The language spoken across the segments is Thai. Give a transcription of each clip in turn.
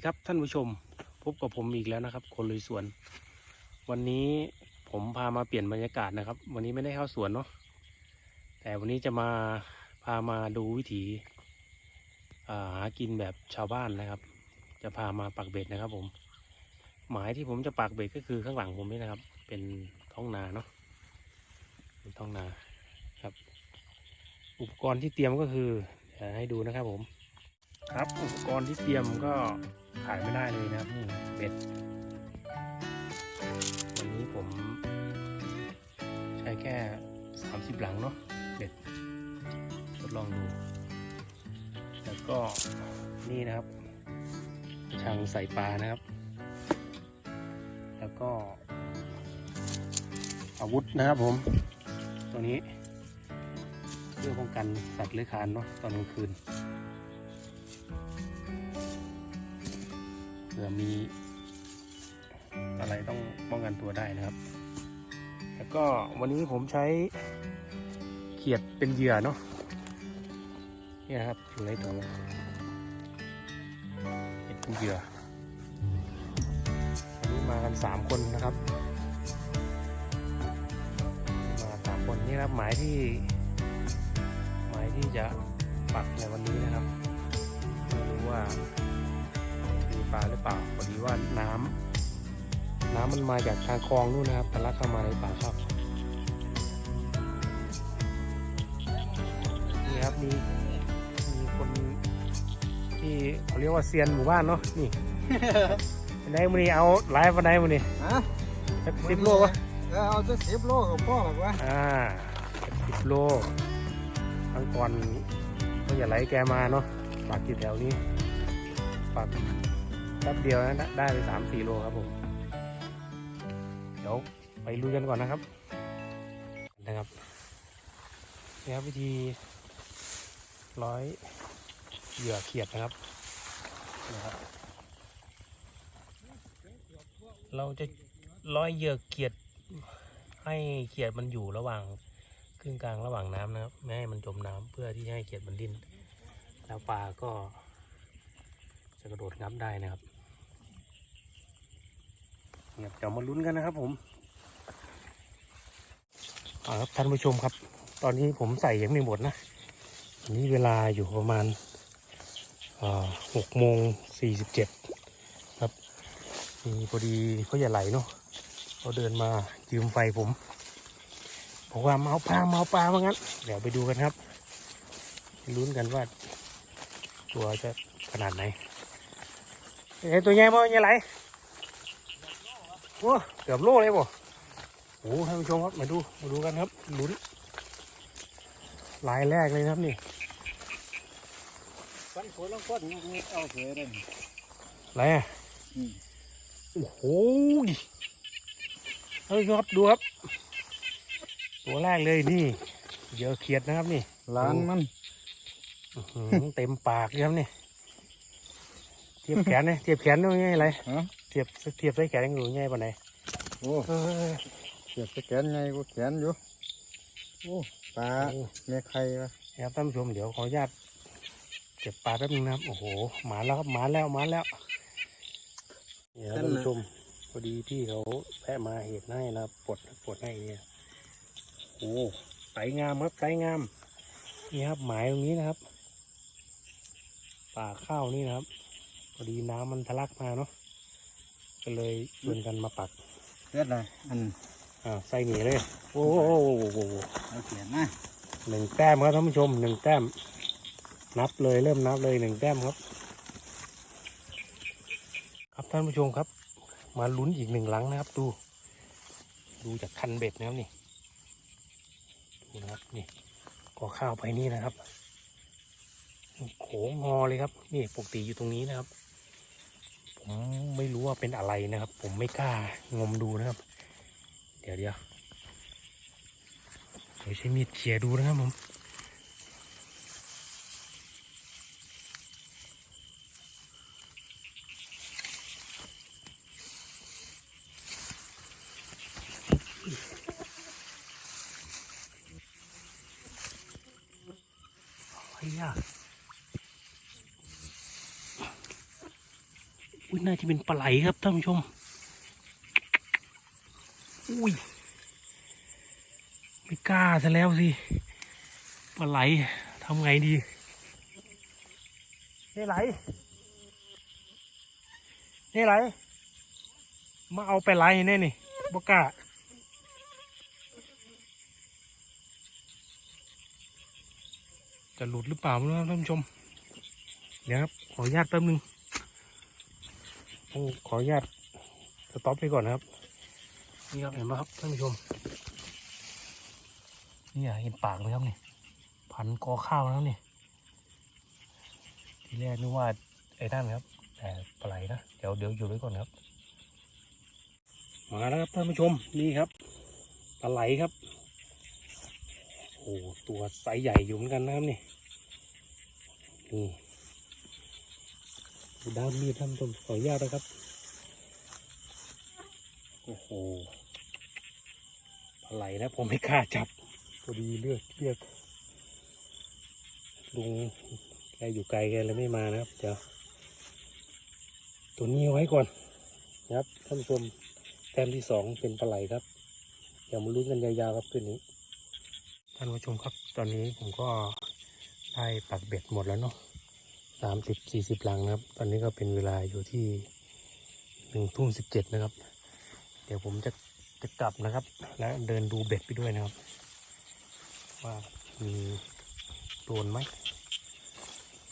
ดีครับท่านผู้ชมพบกับผมอีกแล้วนะครับ คนลุยสวน วันนี้ผมพามาเปลี่ยนบรรยากาศนะครับ วันนี้ไม่ได้เข้าสวนเนาะแต่วันนี้จะมาพามาดูวิถีหากินแบบชาวบ้านนะครับ จะพามาปักเบ็ดนะครับผม หมายที่ผมจะปักเบ็ดก็คือข้างหลังผมนี่นะครับ เป็นท้องนาเนาะเป็นท้องนาครับ อุปกรณ์ที่เตรียมก็คือเดี๋ยวให้ดูนะครับผม ครับอุปกรณ์ที่เตรียมก็ขายไม่ได้เลยนะครับนี่เบ็ดวันนี้ผม ใช้แค่ 30 หลังเนาะเบ็ดทดลองดู แล้วก็นี่นะครับช่างใส่ปลานะครับ แล้วก็ อาวุธนะครับผม ตัวนี้ เพื่อป้องกันสัตว์เลื้อยคลานเนาะตอนกลางคืน เผื่อมีอะไรต้องป้องกันตัวได้นะครับ แล้วก็วันนี้ผมใช้เขียดเป็นเหยื่อเนาะเนี่ยครับอยู่ในถุงเขียดเป็นเหยื่อวันนี้มากันสามคนนะครับ มาสามคนนี่นะครับหมายที่ หมายที่จะปักในวันนี้นะครับไม่รู้ว่า มีปลาหรือเปล่าพอดีว่าน้ำน้ำมันมาจากทางคลองนู่นนะครับทะลักเข้ามาในป่าครับนี่ครับมีมีคนที่เขาเรียกว่าเซียนหมู่บ้านเนาะนี่ไหนมันนี่เอาไลฟ์วันไหนมันนี่ฮะสักสิบโลวะเออเอาจะสิบโลกับพ่อหรอกวะอ่าสักสิบโลครั้งก่อนก็อย่าไหลแกมาเนาะปากอยู่แถวนี้ปาก แป๊บเดียวนะได้ไปสามสี่โลครับผม เดี๋ยวไปลุยกันก่อนนะครับ นะครับนี่ครับวิธีร้อยเหยื่อเขียดนะครับนะครับ เราจะร้อยเหยื่อเขียด ให้เขียดมันอยู่ระหว่างครึ่งกลางระหว่างน้ำนะครับไม่ให้มันจมน้ำเพื่อที่จะให้เขียดมันดิ้นแล้วปลาก็จะกระโดดงับได้นะครับ เดี๋ยวมาลุ้นกันนะครับผมเอาครับท่านผู้ชมครับ ตอนนี้ผมใส่ยังไม่หมดนะนนี้เวลาอยู่ประมาณหกโมงสี่สิบเจ็ดครับมีพอดีเขาอย่าไหลเนาะเขาเดินมายืมไฟผมบอกว่าเมาปลาเมาปลาว่างั้น เดี๋ยวไปดูกันครับลุ้นกันว่า ตัวจะขนาดไหนเอ้ยตัวใหญ่บ่ใหญ่ไหล โอ้เกือบโลเลยบ่โอ้ท่านผู้ชมครับมาดูมาดูกันครับลุ้นลายแรกเลยนะครับนี่ฟันโคลงก้นนี่เอาเสือเลยอะไรอะอืมโอ้โหท่านผู้ชมครับดูครับ ตัวแรกเลยนี่เหยอะเขียดนะครับนี่ล้านมันอื้อหือเต็มปากเลยครับนี่เทียบแขนเนี่ยเทียบแขนด้วยไงไรฮะ เทียบเทียบใส่แขนยังอยู่ไงปานไหนโอ้เออเสียบสแกนไงกูแขนอยู่โอ้ปลาโอ้เมียใครวะครับท่านผู้ชมเดี๋ยวขออนุญาตเก็บปลาแป๊บนึงนะครับ โอ้โหหมาแล้วครับหมาแล้วหมาแล้วเนี่ยครับท่านผู้ชมพอดีพี่เขาแพะมาเหตุให้นะครับปลดปลดให้เนี่ยโอ้ไตงามครับไตงามนี่ครับหมายตรงนี้นะครับ ป่าข้าวนี่นะครับพอดีน้ำมันทะลักมาเนาะ ก็เลยชวนกันมาปักเลือดอะไรอันอ่าใส่หนีเลย โอ้โหเอาเขียนนะหนึ่งแต้มครับท่านผู้ชมหนึ่งแต้ม นับเลยเริ่มนับเลยหนึ่งแต้มครับ ครับท่านผู้ชมครับ มาลุ้นอีกหนึ่งหลังนะครับ ดู ดูจากคันเบ็ดนะครับนี่ดูนะครับนี่ก่อข้าวไปนี่นะครับโขงงอเลยครับ นี่ปกติอยู่ตรงนี้นะครับ ผมไม่รู้ว่าเป็นอะไรนะครับ ผมไม่กล้างมดูนะครับ เดี๋ยวเดี๋ยวเดี๋ยวใช้มีดเขี่ยดูนะครับผม เฮ้ยอะอุ้ยน่เป็นปลาไหลครับท่านผู้ชม อุ้ย ไม่กล้าซะแล้วสิ ปลาไหลทำไงดีนี่ไหลนี่ไหล มาเอาไปไหลแน่นี่บกล้าจะหลุดหรือเปล่าไม่รู้ครับท่านผู้ชม เดี๋ยวครับ ขออนุญาตแป๊บนึง ต้องขออนุญาตสต็อปไปก่อนนะครับ นี่ครับเห็นไหมครับท่านผู้ชมนี่อะเห็นปากไหมครับนี่พันกอข้าวแล้วนี่ทีแรกนึกว่าไอ้นั่นครับ แต่ปลาไหลนะเดี๋ยวเดี๋ยวอยู่ไว้ก่อนครับ มาแล้วครับท่านผู้ชมนี่ครับปลาไหลครับโอ้ตัวไซส์ใหญ่อยู่เหมือนกันนะครับนี่นี่ ดูด้ามมีดท่านผู้ชมขออนุญาตนะครับ โอ้โหปลาไหลนะผมไม่กล้าจับพอดีเลือดเรียกลุงแกอยู่ไกลแกเลยไม่มานะครับเดี๋ยวตัวนี้ไว้ก่อนนะครับท่านผู้ชมแต้มที่สองเป็นปลาไหลครับ เดี๋ยวมาลุ้นกันยาวๆครับคืนนี้ท่านผู้ชมครับ ตอนนี้ผมก็ได้ปักเบ็ดหมดแล้วเนาะ สามสิบสี่สิบหลังนะครับ ตอนนี้ก็เป็นเวลาอยู่ที่หนึ่งทุ่มสิบเจ็ดนะครับ เดี๋ยวผมจะจะกลับนะครับ และเดินดูเบ็ดไปด้วยนะครับ ว่ามีโดนไหม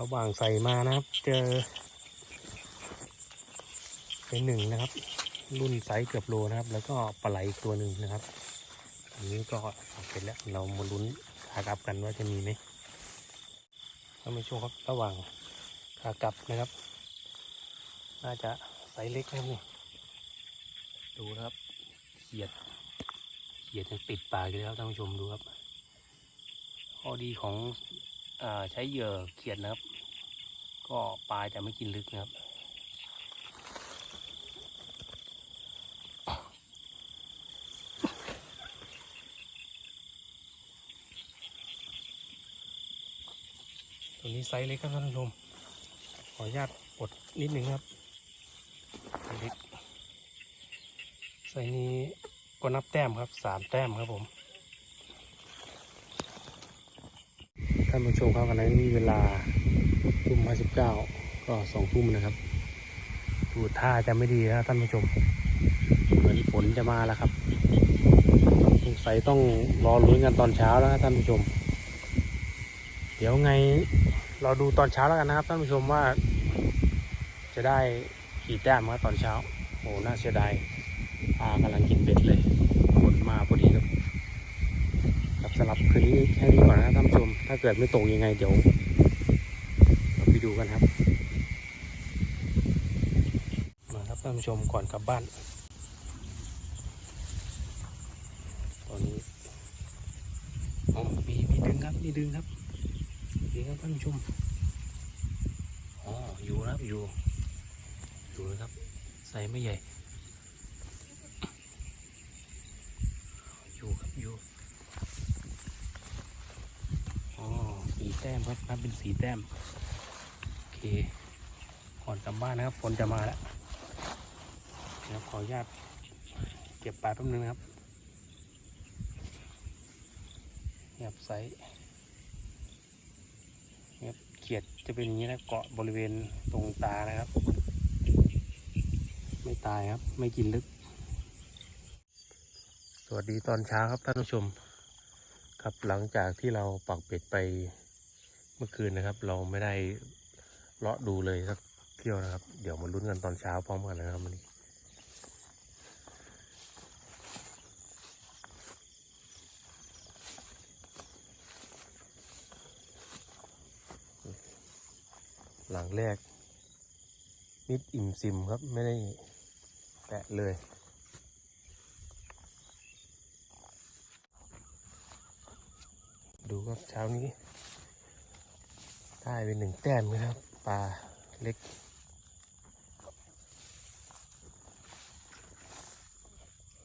ระหว่างใส่มานะครับ เจอเป็นหนึ่งนะครับ รุ่นไซส์เกือบโลนะครับ แล้วก็ปลาไหลอีกตัวหนึ่งนะครับอันนี้ก็เสร็จแล้วเรามาลุ้นขากลับกันว่าจะมีไหมท่านผู้ชมครับระหว่าง ขากลับนะครับ น่าจะไซส์เล็กนะครับนี่ดูนะครับเขียดเขียดยังติดปากอยู่เลยครับท่านผู้ชมดูครับข้อดีของอาใช้เหยื่อเขียดนะครับ ก็ปลาจะไม่กินลึกนะครับตัวนี้ไซส์เล็กครับท่านผู้ชมข ออนุญาตปลดนิดหนึ่งครับไซส์เล็กไซส์นี้ก็นับแต้มครับสามแต้มครับผมท่านผู้ชมครับขณะนี้เวลาทุ่มห้าสิบเก้าก็สองทุ่มนะครับดูท่าจะไม่ดีนะท่านผู้ชมเหมือนฝนจะมาแล้วครับสงสัยต้องรอลุ้นกันตอนเช้าแล้วนะท่านผู้ชม เดี๋ยวไงเราดูตอนเช้าแล้วกันนะครับท่านผู้ชมว่า จะได้กี่แต้มครับตอนเช้า โอ้น่าเสียดายปลากำลังกินเบ็ดเลยฝนมาพอดีครับครับสำหรับคืนนี้แค่นี้ก่อนนะท่านผู้ชม ถ้าเกิดไม่ตกยังไงเดี๋ยวเราไปดูกันครับ มาครับท่านผู้ชมก่อนกลับบ้านตอนนี้อ๋อมีมีดึงครับมีดึงครับดีครับท่านผู้ชม อยู่นะครับอยู่ อยู่นะครับ ใส่ไม่ใหญ่ อยู่ครับอยู่อ๋อสีแต้มครับนับเป็นสีแต้ม โอเค ก่อนกลับบ้านนะครับฝนจะมาแล้วเดี๋ยวขออนุญาตเก็บปลาแป๊บนึงนะครับเงียบไซส์ เขียดจะเป็นอย่างนี้นะเกาะบริเวณตรงตานะครับ ไม่ตายครับ ไม่กินลึก สวัสดีตอนเช้าครับท่านผู้ชม ครับหลังจากที่เราปักเป็ดไปเมื่อคืนนะครับ เราไม่ได้เลาะดูเลยสักเที่ยวนะครับ เดี๋ยวมาลุ้นกันตอนเช้าพร้อมกันนะครับวันนี้ หลังแรก มิดอิ่มซิมครับไม่ได้แตะเลย ดูครับเช้านี้ได้เป็นหนึ่งแต้มนะครับปลาเล็ก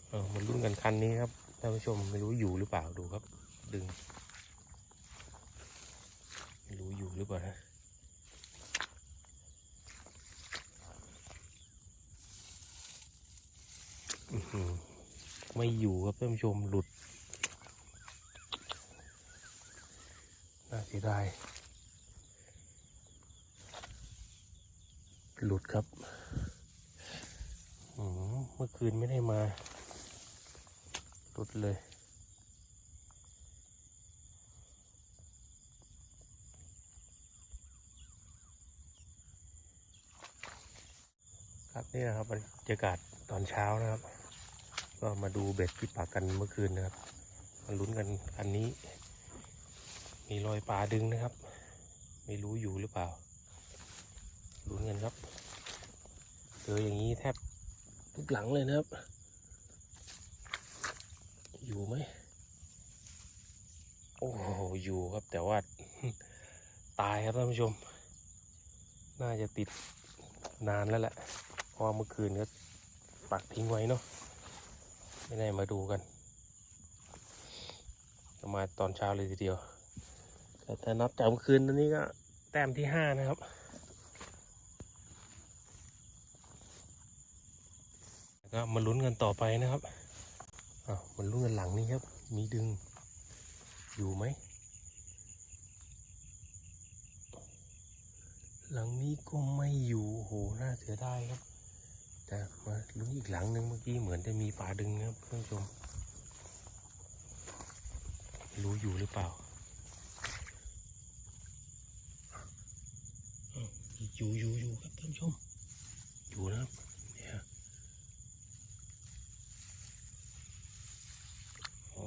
เออมาลุ้นกันคันนี้ครับท่านผู้ชมไม่รู้อยู่หรือเปล่าดูครับ ดึง ไม่รู้อยู่หรือเปล่านะ อื้อหือ ไม่อยู่ครับท่านผู้ชมหลุด น่าเสียดาย หลุดครับ เมื่อคืนไม่ได้มา หลุดเลยครับนี่นะครับบรรยากาศตอนเช้านะครับ ก็มาดูเบ็ดที่ปักกันเมื่อคืนนะครับมาลุ้นกันอันนี้ มีรอยปลาดึงนะครับ ไม่รู้อยู่หรือเปล่า ลุ้นกันครับ เจออย่างนี้แทบทุกหลังเลยนะครับ อยู่ไหมโอ้โหอยู่ครับแต่ว่าตายครับท่านผู้ชม น่าจะติดนานแล้วแหละเพราะว่าเมื่อคืนก็ปักทิ้งไว้เนาะ ไม่ได้มาดูกันมาตอนเช้าเลยทีเดียว แต่นับจากเมื่อคืนตอนนี้ก็แต้มที่ห้านะครับก็มาลุ้นกันต่อไปนะครับอ่าวมาลุ้นกันหลังนี้ครับ มีดึงอยู่ไหม หลังนี้ก็ไม่อยู่โอ้โหน่าเสียดายครับ แต่มาลุ้นอีกหลังหนึ่งเมื่อกี้เหมือนจะมีปลาดึงนะครับท่านผู้ชมไม่รู้อยู่หรือเปล่าอ้าวอยู่อยู่อยู่ครับท่านผู้ชม อยู่นะครับเนี่ยโอ้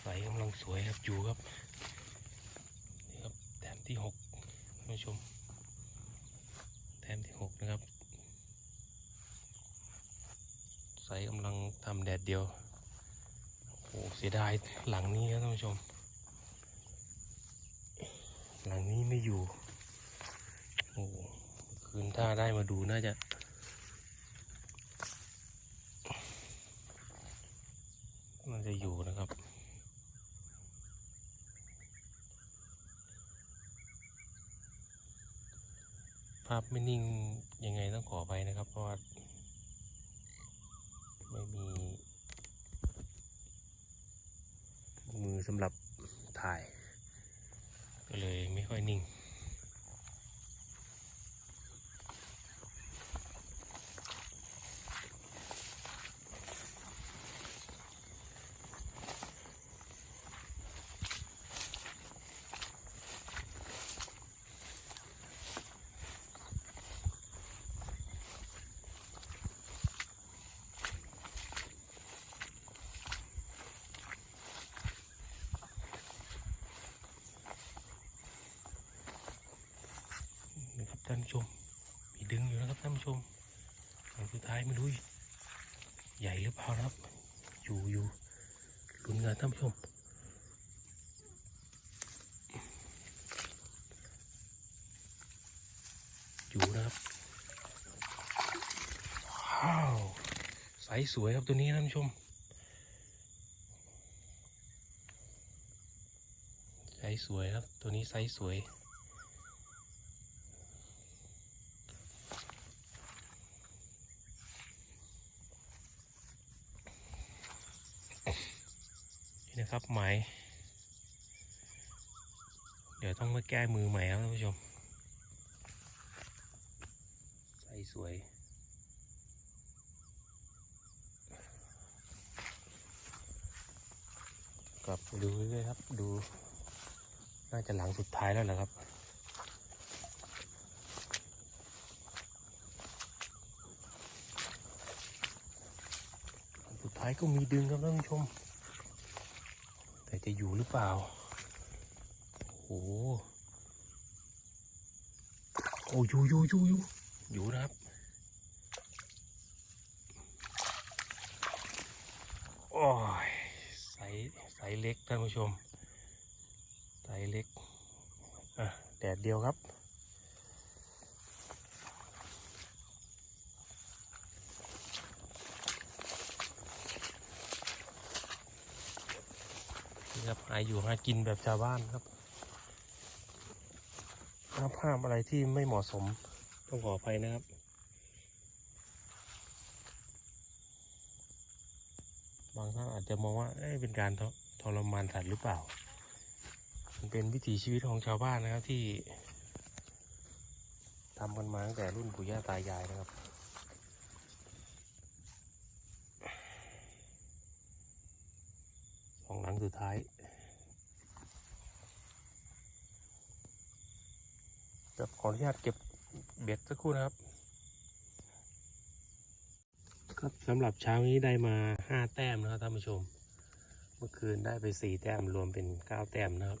ใสกำลังสวยครับอยู่ครับนี่ครับแต้มที่หกท่านผู้ชม แต้มที่หกนะครับ ใสกำลังทำแดดเดียว โอ้เสียดายหลังนี้ครับท่านผู้ชม หลังนี้ไม่อยู่ โอ้คืนถ้าได้มาดูน่าจะน่าจะอยู่นะครับ ภาพไม่นิ่งยังไงต้องขอไปนะครับ เพราะว่า ไม่มี มือสำหรับถ่าย ก็เลยไม่ค่อยนิ่งานผู้ชม มีดึงอยู่นะครับท่านผู้ชมอันสุดท้ายไม่รู้ใหญ่หรือเปล่านะครับ อยู่อยู่ลุ้นงานท่านผู้ชมอยู่นะครับว้าวใสสวยครับตัวนี้ท่านผู้ชมไซส์สวยครับตัวนี้ไซส์สวย ครับไหม เดี๋ยวต้องมาแก้มือใหม่ครับท่านผู้ชม ใส่สวย กลับดูเรื่อยๆครับ ดู น่าจะหลังสุดท้ายแล้วแหละครับสุดท้ายก็มีดึงครับท่านผู้ชม จะอยู่หรือเปล่า โอ้โหโอ้อยู่อยู่อยู่อยู่อยู่นะครับ โอ้ยใสใสเล็กท่านผู้ชมใสเล็ก อะ แดดเดียวครับ ครับหาอยู่หากินแบบชาวบ้านครับห้าภาพอะไรที่ไม่เหมาะสมต้องขออภัยนะครับบางท่านอาจจะมองว่าเอ้เป็นการททรมานสัตว์หรือเปล่า มันเป็นวิถีชีวิตของชาวบ้านนะครับที่ทำกันมาตั้งแต่รุ่นปู่ย่าตายายนะครับสองหลังสุดท้าย ครับขออนุญาตเก็บเบ็ดสักครู่นะครับ ครับสำหรับเช้านี้ได้มาห้าแต้มนะครับท่านผู้ชม เมื่อคืนได้ไปสี่แต้มรวมเป็นเก้าแต้มนะครับ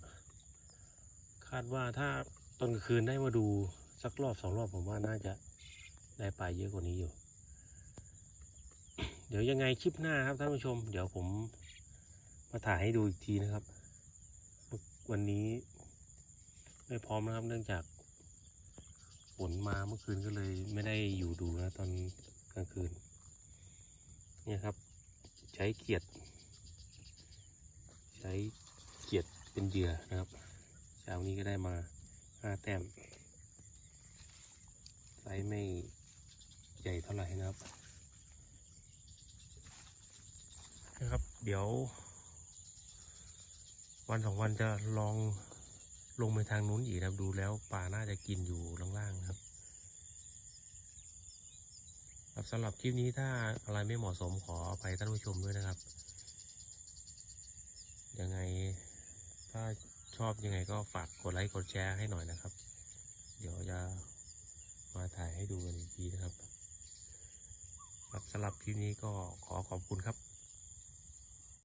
คาดว่าถ้าตอนคืนได้มาดูสักรอบสองรอบผมว่าน่าจะได้ปลาเยอะกว่านี้อยู่ เดี๋ยวยังไงคลิปหน้าครับท่านผู้ชม เดี๋ยวผมมาถ่ายให้ดูอีกทีนะครับ วันนี้ไม่พร้อมนะครับเนื่องจาก ฝนมาเมื่อคืนก็เลยไม่ได้อยู่ดูนะตอนกลางคืน เนี่ยครับ ใช้เขียด ใช้เขียดเป็นเหยื่อนะครับเช้านี้ก็ได้มาห้าแต้มไซส์ไม่ใหญ่เท่าไหร่นะครับนะครับ เดี๋ยว วันสองวันจะลอง ลงไปทางนู้นอีกนะครับดูแล้วปลาน่าจะกินอยู่ล่างๆนะครับครับสำหรับคลิปนี้ถ้าอะไรไม่เหมาะสมขออภัยท่านผู้ชมด้วยนะครับ ยังไงถ้าชอบยังไงก็ฝากกดไลค์กดแชร์ให้หน่อยนะครับ เดี๋ยวจะมาถ่ายให้ดูกันอีกทีนะครับครับสำหรับคลิปนี้ก็ขอขอบคุณครับ